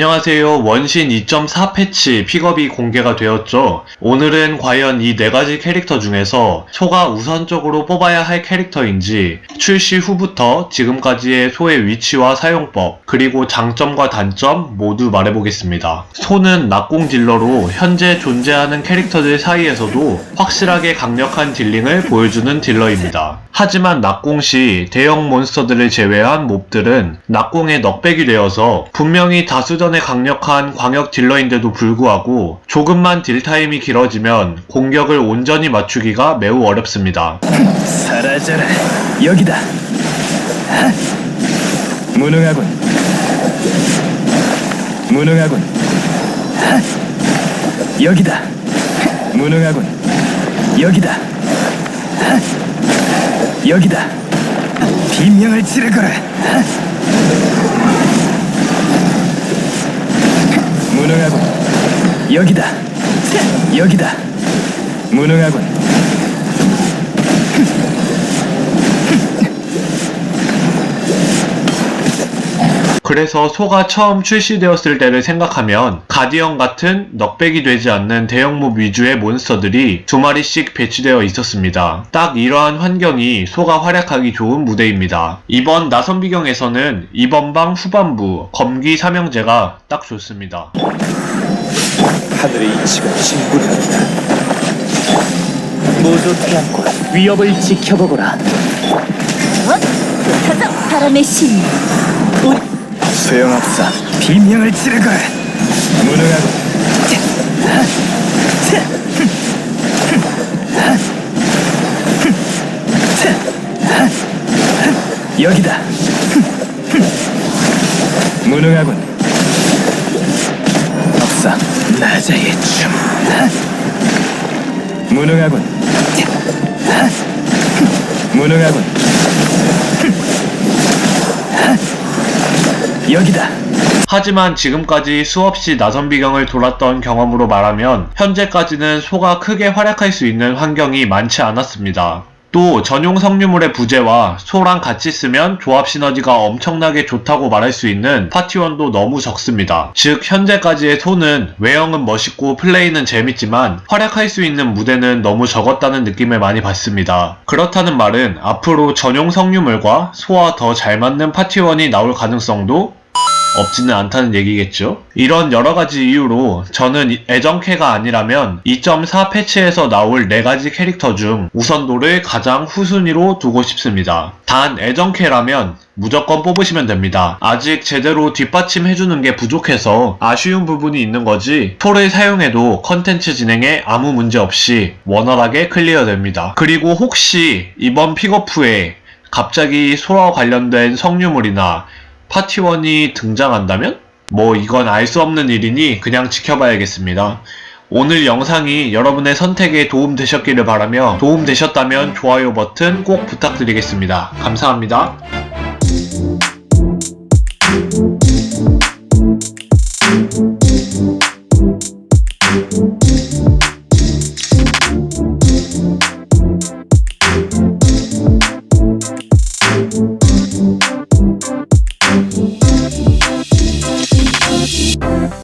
안녕하세요. 원신 2.4 패치 픽업이 공개가 되었죠. 오늘은 과연 이 네 가지 캐릭터 중에서 소가 우선적으로 뽑아야 할 캐릭터인지 출시 후부터 지금까지의 소의 위치와 사용법 그리고 장점과 단점 모두 말해보겠습니다. 소는 낙공 딜러로 현재 존재하는 캐릭터들 사이에서도 확실하게 강력한 딜링을 보여주는 딜러입니다. 하지만 낙공 시 대형 몬스터들을 제외한 몹들은 낙공에 넉백이 되어서 분명히 다수 전에 강력한 광역 딜러인데도 불구하고 조금만 딜타임이 길어지면 공격을 온전히 맞추기가 매우 어렵습니다. 사라져라. 여기다. 하! 무능하군. 무능하군. 하! 여기다. 무능하군. 여기다. 하! 여기다. 비명을 지르거라 무능하군. 여기다. 여기다. 무능하군 그래서 소가 처음 출시되었을 때를 생각하면 가디언 같은 넉백이 되지 않는 대형몹 위주의 몬스터들이 두 마리씩 배치되어 있었습니다. 딱 이러한 환경이 소가 활약하기 좋은 무대입니다. 이번 나선 비경에서는 이번 방 후반부 검기 삼형제가 딱 좋습니다. 하늘의 이치가 진군한다. 모두 태양과 위협을 지켜보거라. 가자 바람의 신 소용없어. 비명을 지르거라. 무능하고. 여기다. 무능하군. 없어. 나자의 춤. 무능하군. 무능하군. 여기다. 하지만 지금까지 수없이 나선 비경을 돌았던 경험으로 말하면 현재까지는 소가 크게 활약할 수 있는 환경이 많지 않았습니다. 또 전용 성유물의 부재와 소랑 같이 쓰면 조합 시너지가 엄청나게 좋다고 말할 수 있는 파티원도 너무 적습니다. 즉 현재까지의 소는 외형은 멋있고 플레이는 재밌지만 활약할 수 있는 무대는 너무 적었다는 느낌을 많이 받습니다. 그렇다는 말은 앞으로 전용 성유물과 소와 더 잘 맞는 파티원이 나올 가능성도 없지는 않다는 얘기겠죠. 이런 여러 가지 이유로 저는 이- 애정캐가 아니라면 2.4 패치에서 나올 4가지 캐릭터 중 우선도를 가장 후순위로 두고 싶습니다. 단 애정캐라면 무조건 뽑으시면 됩니다. 아직 제대로 뒷받침해주는 게 부족해서 아쉬운 부분이 있는 거지 톨을 사용해도 컨텐츠 진행에 아무 문제 없이 원활하게 클리어됩니다. 그리고 혹시 이번 픽업 후에 갑자기 소와 관련된 성유물이나 파티원이 등장한다면? 뭐 이건 알 수 없는 일이니 그냥 지켜봐야겠습니다. 오늘 영상이 여러분의 선택에 도움되셨기를 바라며 도움되셨다면 좋아요 버튼 꼭 부탁드리겠습니다. 감사합니다.